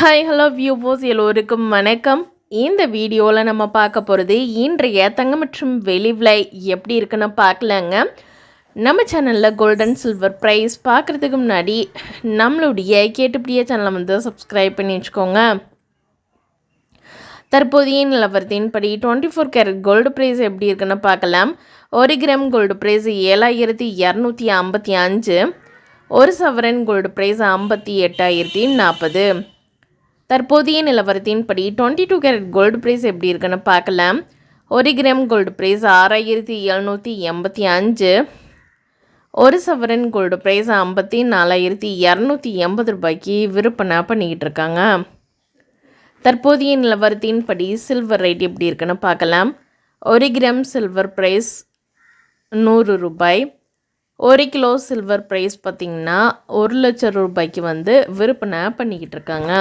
Hi hello வியூவோஸ் எல்லோருக்கும் வணக்கம். இந்த வீடியோவில் நம்ம பார்க்க போகிறது இன்றைய தங்கம் மற்றும் வெளி விலை எப்படி இருக்குன்னு பார்க்கலாங்க. நம்ம சேனலில் கோல்டன் சில்வர் ப்ரைஸ் பார்க்குறதுக்கு முன்னாடி நம்மளுடைய கேட்டுப்படியே சேனலை வந்து சப்ஸ்கிரைப் பண்ணி வச்சுக்கோங்க. தற்போதைய நிலவரத்தின்படி twenty four carat gold price எப்படி இருக்குன்னு பார்க்கலாம். ஒரு கிராம் கோல்டு ப்ரைஸ் ஏழாயிரத்தி இரநூத்தி ஐம்பத்தி அஞ்சு ஒரு சவரன் கோல்டு ப்ரைஸ் ஐம்பத்தி எட்டாயிரத்தி நாற்பது. தற்போதைய நிலவரத்தின்படி twenty two carat gold price எப்படி இருக்குன்னு பார்க்கலாம். ஒரு கிராம் கோல்டு ப்ரைஸ் ஆறாயிரத்தி எழுநூற்றி எண்பத்தி அஞ்சு. ஒரு சவரன் கோல்டு ப்ரைஸ் ஐம்பத்தி நாலாயிரத்தி இரநூத்தி எண்பது ரூபாய்க்கு விற்பனை பண்ணிக்கிட்டு இருக்காங்க. தற்போதைய நிலவரத்தின்படி சில்வர் ரேட் எப்படி இருக்குன்னு பார்க்கலாம். ஒரு கிராம் சில்வர் ப்ரைஸ் நூறு ரூபாய். ஒரு கிலோ சில்வர் ப்ரைஸ் பார்த்திங்கன்னா ஒரு லட்சம் ரூபாய்க்கு வந்து விற்பனை பண்ணிக்கிட்டு இருக்காங்க.